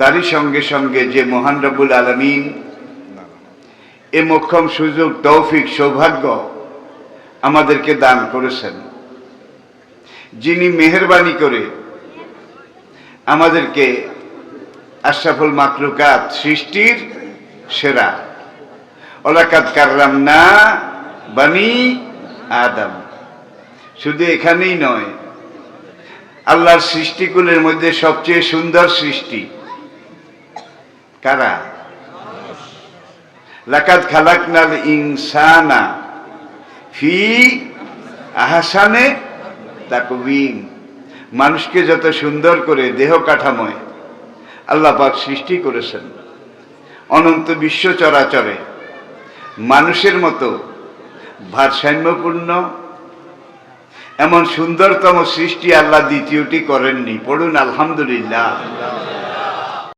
তারই সঙ্গে সঙ্গে যে মহান রব্বুল আলমিন এ মোক্ষম সুযোগ, তৌফিক, সৌভাগ্য আমাদেরকে দান করেছেন। যিনি মেহরবানি করে আমাদেরকে আশরাফুল মাকলুকাত সৃষ্টির সেরা। ওলাকাত কাররাম না বানি আদম। শুধু এখানেই নয়, আল্লাহর সৃষ্টিকুলের মধ্যে সবচেয়ে সুন্দর সৃষ্টি কারা? লাকাত খালাকনাল ইনসানা ফি আহাসানে মানুষকে যত সুন্দর করে দেহ কাঠামোয় আল্লাহ পাক সৃষ্টি করেছেন, অনন্ত বিশ্ব চরাচরে মানুষের মতো ভারসাম্যপূর্ণ, এমন সুন্দরতম সৃষ্টি আল্লাহ দ্বিতীয়টি করেননি। পড়ুন আলহামদুলিল্লাহ।